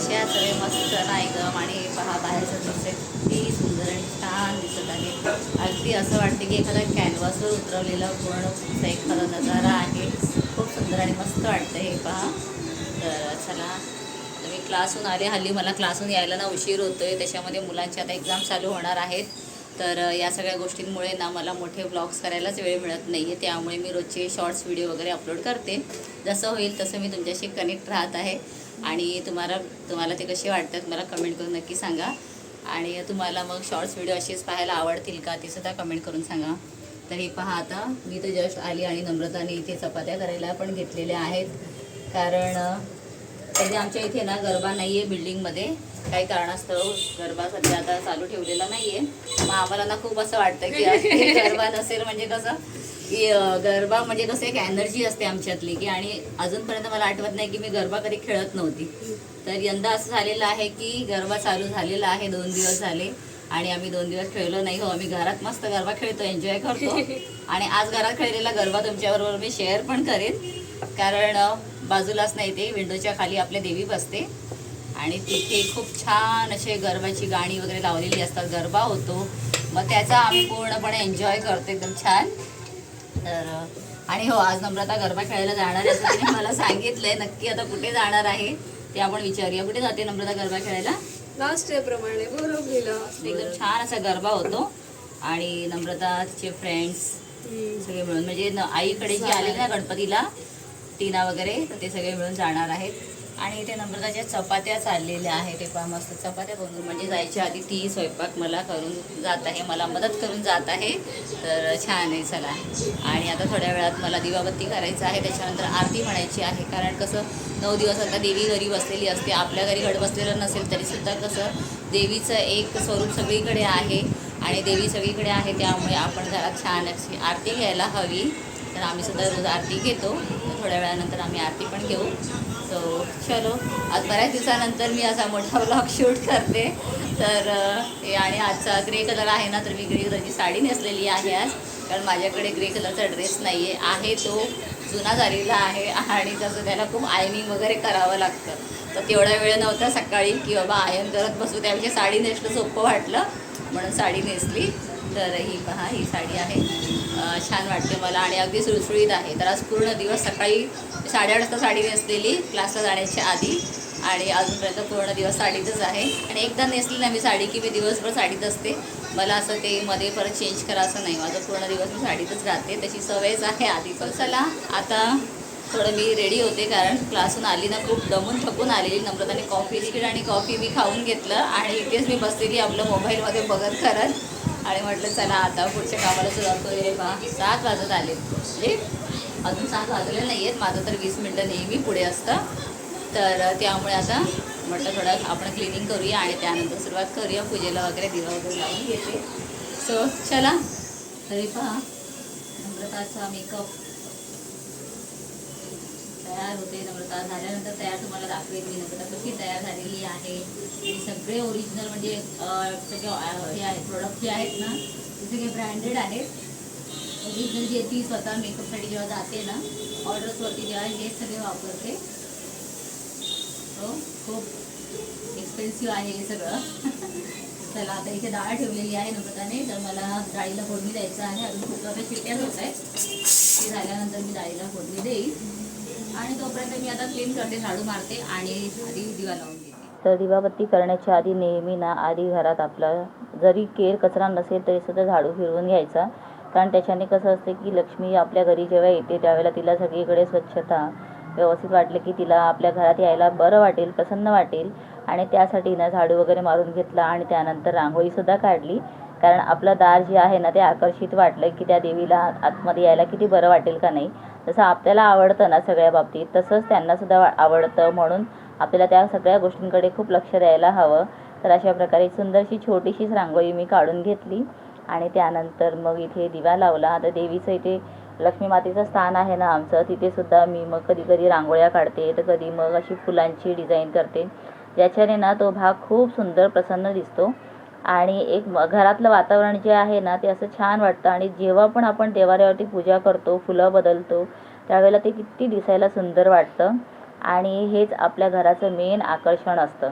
कसे आहात सगळे मस्त ना एकदम आणि पहा बाहेरचं दृश्य. किती सुंदर आणि छान दिसत आहे. अगदी असं वाटते की एखादा कॅनव्हासवर उतरवलेला पूर्ण एखादा नजारा आहे. खूप सुंदर आणि मस्त वाटतं हे पहा. तर चला आता मी क्लासहून आले. हल्ली मला क्लासहून यायला ना उशीर होतो आहे त्याच्यामध्ये मुलांची आता एक्झाम चालू होणार आहेत. तर या सगळ्या गोष्टींमुळे ना मला मोठे ब्लॉग्स करायलाच वेळ मिळत नाही आहे त्यामुळे मी रोजचे शॉर्ट्स व्हिडिओ वगैरे अपलोड करते. जसं होईल तसं मी तुमच्याशी कनेक्ट राहत आहे. आणि तुम्हाला तुम्हाला ते कसे वाटतात मला कमेंट करून नक्की सांगा. आणि तुम्हाला मग शॉर्ट्स व्हिडिओ असेच पाहायला आवडतील का ते सुद्धा कमेंट करून सांगा. तर हे पहा आता मी तर जस्ट आली आणि नम्रताने इथे चपात्या करायला पण घेतलेल्या आहेत. कारण अ, सध्या आमच्या इथे ना गरबा नाही आहे बिल्डिंगमध्ये. काही कारणास्तव गरबा सध्या आता चालू ठेवलेला नाही आहे मग आम्हाला ना खूप असं वाटतं की आज गरबा नसेल म्हणजे कसं की गरबा म्हणजे कसं एक एनर्जी असते आमच्यातली की आणि अजूनपर्यंत मला आठवत नाही की मी गरबा कधी खेळत नव्हती. तर यंदा असं झालेलं आहे की गरबा चालू झालेला आहे दोन दिवस झाले आणि आम्ही दोन दिवस खेळलो नाही. हो आम्ही घरात मस्त गरबा खेळतो एन्जॉय करतो. आणि आज घरात खेळलेला गरबा तुमच्याबरोबर मी शेअर पण करेन. कारण बाजूलाच नाही ते विंडोच्या खाली आपल्या देवी बसते. आणि तिथे खूप छान असे गरबाची गाणी वगैरे लावलेली असतात गरबा होतो. मग त्याचा आम्ही पूर्णपणे एन्जॉय करतो एकदम छान. तर आणि हो आज नम्रता गरबा खेळायला जाणार आहे तिने मला सांगितलंय. नक्की आता कुठे जाणार आहे ते आपण विचारूया. कुठे जाते नम्रता गरबा खेळायला? लास्ट प्रमाणे एकदम छान असा गरबा होतो. आणि नम्रता तिचे फ्रेंड्स. सगळे मिळून म्हणजे आईकडे जे आले ना गणपतीला टीना वगैरे तर ते सगळे मिळून जाणार आहेत. आणि इथे नम्रताच्या चपात्या चाललेल्या आहेत. ते पहा मस्त चपात्या बनवून. म्हणजे जायच्या आधी ती स्वयंपाक मला करून जात आहे. मला मदत करून जात आहे. तर छान आहे चला. आणि आता थोड्या वेळात मला दिवाबत्ती करायचं आहे. त्याच्यानंतर आरती म्हणायची आहे. कारण कसं नऊ दिवस आता देवी घरी बसलेली असते. आपल्या घरी घड बसलेलं नसेल तरीसुद्धा कसं देवीचं एक स्वरूप सगळीकडे आहे. आणि देवी सगळीकडे आहे त्यामुळे आपण घरात छान आरती घ्यायला हवी. तर आम्ही सुद्धा रोज आरती घेतो. थोड्या वेळानंतर आम्ही आरती पण घेऊ. सो चलो. आज बऱ्याच दिवसानंतर मी असा मोठा ब्लॉग शूट करते. तर हे आणि आजचा ग्रे कलर आहे ना तर मी ग्रे कलरची साडी नेसलेली आहे आज. कारण माझ्याकडे ग्रे कलरचा ड्रेस नाही आहे आहे तो जुना झालेला आहे आणि तसं त्याला खूप आयनिंग वगैरे करावं लागतं. तर तेवढा वेळ नव्हता सकाळी की बाबा आयन करत बसू. त्यापेक्षा साडी नेसणं सोपं वाटलं. म्हणून साडी नेसली. तर ही पहा ही साडी आहे. छान वाटते मला आणि अगदी सुळसुळीत आहे. तर आज पूर्ण दिवस सकाळी साडेआठ वाजता साडी नेसलेली क्लासला जाण्याच्या आधी. आणि अजूनपर्यंत पूर्ण दिवस साडीतच आहे. आणि एकदा नेसली ना मी साडी की मी दिवसभर साडीत असते. मला असं ते मध्ये परत चेंज करा असं नाही. माझं पूर्ण दिवस मी साडीतच राहते. तशी सवयच आहे आधी. पण चला आता थोडं मी रेडी होते कारण क्लासून आली ना खूप दमून थकून आलेली नम्रताने कॉफी बिस्किट आणि कॉफी मी खाऊन घेतलं. आणि इथेच मी बसलेली आपलं मोबाईलमध्ये बघत करत. आणि म्हटलं चला आता पुढच्या कामाला सुरुवात रे पहा सात वाजत आले. म्हणजे अजून सात वाजले नाही आहेत माझं तर वीस मिनटं नेहमी पुढे असतं. तर त्यामुळे आता म्हटलं थोडं आपण क्लिनिंग करूया आणि त्यानंतर सुरुवात करूया पूजेला वगैरे दिवा वगैरे लावून घेते. सो चला. तरी पहा नम्रताचा मेकअप तयार होते नम्रता झाल्यानंतर तयार तुम्हाला दाखवेल मी नम्रता कशी तयार झालेली आहे. ओरिजिनल म्हणजे सगळे प्रोडक्ट जे ना ओरिजिनल जे ती स्वतः मेकअपसाठी जेव्हा जाते ना ऑर्डर्सवरती जेव्हा हे सगळे वापरते. हो, खूप एक्सपेन्सिव्ह आहे हे चला, आता इथे डाळ ठेवलेली आहे नम्रताने तर मला डाळीला फोडणी द्यायचं आहे. अजून खूप काही शिट्ट्याच होत ते तोपर्यंत मी आता क्लीन करते झाडू मारते आणि आधी दिवा लावून घेते. तर दिवाबत्ती करण्याच्या आधी नेहमी ना आधी घरात आपला जरी केर कचरा नसेल तरी सुद्धा झाडू फिरवून घ्यायचा. कारण त्याच्याने कसं असते की लक्ष्मी आपल्या घरी जेव्हा येते त्यावेळेला तिला सगळीकडे स्वच्छता व्यवस्थित वाटले की तिला आपल्या घरात यायला बरं वाटेल प्रसन्न वाटेल. आणि त्यासाठी ना झाडू वगैरे मारून घेतला आणि त्यानंतर रांगोळीसुद्धा काढली. कारण आपलं दार जे आहे ना ते आकर्षित वाटलं की त्या देवीला आतमध्ये यायला किती बरं वाटेल का नाही. जसं आपल्याला आवडतं ना सगळ्या बाबतीत तसंच त्यांनासुद्धा वा- आवडतं म्हणून आपल्याला त्या सगळ्या गोष्टींकडे खूप लक्ष द्यायला हवं. तर अशा प्रकारे सुंदरशी छोटीशीच रांगोळी मी काढून घेतली आणि त्यानंतर मग इथे दिवा लावला. आता देवीचं इथे लक्ष्मी मातेचं स्थान आहे ना आमचं तिथेसुद्धा मी मग कधी कधी रांगोळ्या काढते तर कधी मग अशी फुलांची डिझाईन करते. ज्याच्याने ना तो भाग खूप सुंदर प्रसन्न दिसतो. आणि एक घरातलं वातावरण जे आहे ना ते असं छान वाटतं. आणि जेव्हा पण आपण देवाऱ्यावरती पूजा करतो फुलं बदलतो त्यावेळेला ते किती दिसायला सुंदर वाटतं. आणि हेच आपल्या घराचं मेन आकर्षण असतं.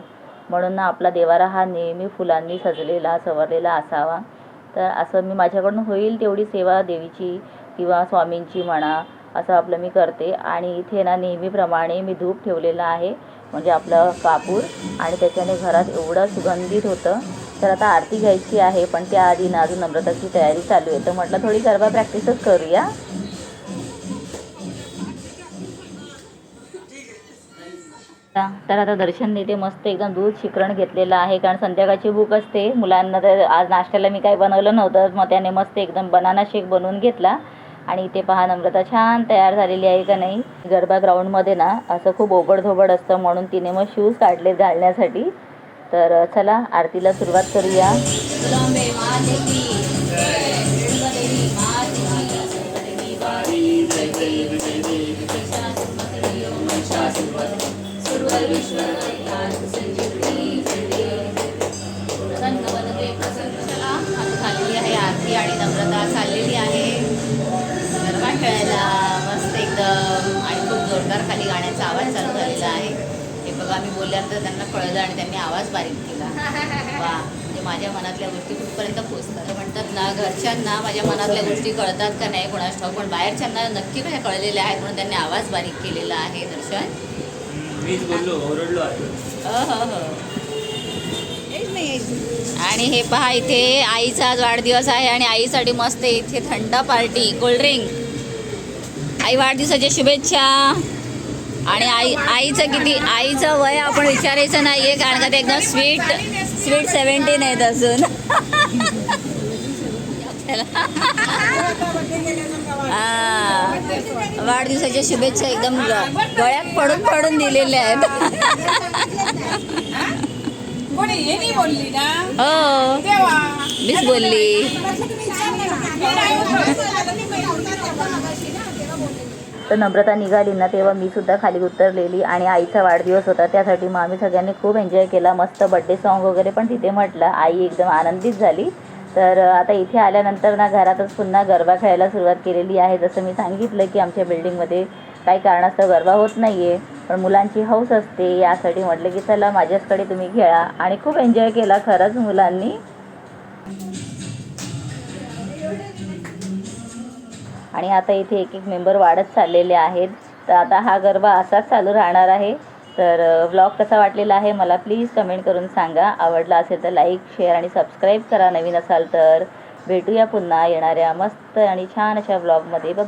म्हणून ना आपला देवारा हा नेहमी फुलांनी सजलेला सवरलेला असावा. तर असं मी माझ्याकडून होईल तेवढी सेवा देवीची किंवा स्वामींची म्हणा असं आपलं मी करते. आणि इथे ना नेहमीप्रमाणे मी धूप ठेवलेलं आहे. म्हणजे आपलं कापूर आणि त्याच्याने घरात एवढं सुगंधित होतं. तर आता आरती घ्यायची आहे पण त्याआधी ना अजून नम्रताची तयारी चालू आहे. तर म्हटलं थोडी गरबा प्रॅक्टिसच करूया. तर आता दर्शन नेते मस्त एकदम दूध शिकरण घेतलेलं आहे कारण संध्याकाळची भूक असते. मुलांना तर आज नाश्त्याला मी काही बनवलं नव्हतं मग त्याने मस्त एकदम बनाना शेक बनवून घेतला. आणि इथे पहा नम्रता छान तयार झालेली आहे का नाही? गरबा ग्राउंडमध्ये ना असं खूप ओबडधोबड असतं म्हणून तिने मग शूज काढले घालण्यासाठी. तर चला आरतीला सुरुवात करूया. चला झालेली आहे आरती आणि नम्रता चाललेली आहे गरबा खेळायला मस्त एकदम आणि खूप जोरदार खाली गाण्याचा आवाज चालू झालेला आहे. बघा मी बोलल्यानंतर त्यांना कळलं आणि त्यांनी आवाज बारीक केला. वा म्हणजे माझ्या मनातल्या गोष्टी कुठपर्यंत पोचतात? म्हणतात ना घरच्यांना माझ्या मनातल्या गोष्टी कळतात का नाही कोणास ठाऊक पण बाहेरच्यांना नक्की काय कळलेल्या आहेत म्हणून त्यांनी आवाज बारीक केलेला आहे दर्शन. मीच बोललो ओरडलो आहे. हो हो हो. आणि हे पहा इथे आईचा आज वाढदिवस आहे आणि आईसाठी मस्त इथे थंड पार्टी कोल्ड्रिंक. आई वाढदिवसाच्या शुभेच्छा. आणि आई आईचं किती आईचं वय आपण विचारायचं नाहीये कारण का ते एकदम स्वीट स्वीट सेवन्टीन आहेत अजून. हा. वाढदिवसाच्या शुभेच्छा एकदम गळ्यात पडून पडून दिलेल्या आहेत. हे नाही मीच बोलली. नाही तर नम्रता निघाली ना तेव्हा मी सुद्धा खाली उतरलेली आणि आईचा वाढदिवस होता. त्यासाठी मग आम्ही सगळ्यांनी खूप एन्जॉय केला. मस्त बड्डे सॉन्ग वगैरे पण तिथे म्हटलं. आई एकदम आनंदित झाली. तर आता इथे आल्यानंतर ना घरातच पुन्हा गरबा खेळायला सुरुवात केलेली आहे. जसं मी सांगितलं की आमच्या बिल्डिंगमध्ये काही कारणास्तव गरबा होत नाही आहे पण मुलांची हौस असते. यासाठी म्हटलं की चला माझ्याचकडे तुम्ही खेळा. आणि खूप एन्जॉय केला खरंच मुलांनी. आणि आता इथे एक एक मेंबर वाढत चाललेले आहेत. तर आता हा गरबा असाच चालू राहणार आहे. तर व्लॉग कसा वाटलेला आहे मला प्लीज कमेंट करून सांगा. आवडला असेल तर लाईक शेअर आणि सबस्क्राईब करा. नवीन असाल तर भेटूया पुन्हा येणाऱ्या मस्त आणि छान अशा व्लॉगमध्ये बाय